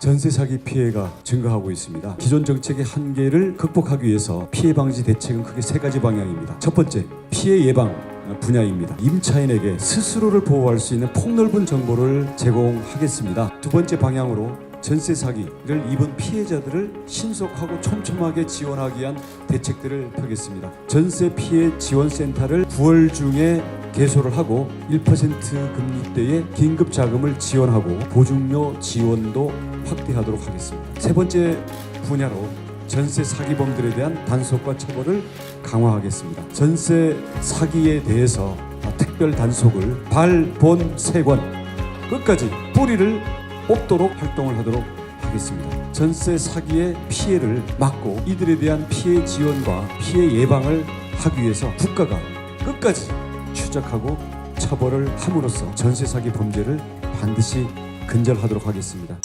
전세 사기 피해가 증가하고 있습니다. 기존 정책의 한계를 극복하기 위해서 피해 방지 대책은 크게 세 가지 방향입니다. 첫 번째, 피해 예방 분야입니다. 임차인에게 스스로를 보호할 수 있는 폭넓은 정보를 제공하겠습니다. 두 번째 방향으로 전세 사기를 입은 피해자들을 신속하고 촘촘하게 지원하기 위한 대책들을 펴겠습니다. 전세 피해 지원센터를 9월 중에 개소를 하고 1% 금리대의 긴급 자금을 지원하고 보증료 지원도 확대하도록 하겠습니다. 세 번째 분야로 전세 사기범들에 대한 단속과 처벌을 강화하겠습니다. 전세 사기에 대해서 특별 단속을 발본 세권 끝까지 뿌리를 뽑도록 활동을 하도록 하겠습니다. 전세 사기의 피해를 막고 이들에 대한 피해 지원과 피해 예방을 하기 위해서 국가가 끝까지 추적하고 처벌을 함으로써 전세 사기 범죄를 반드시 근절하도록 하겠습니다.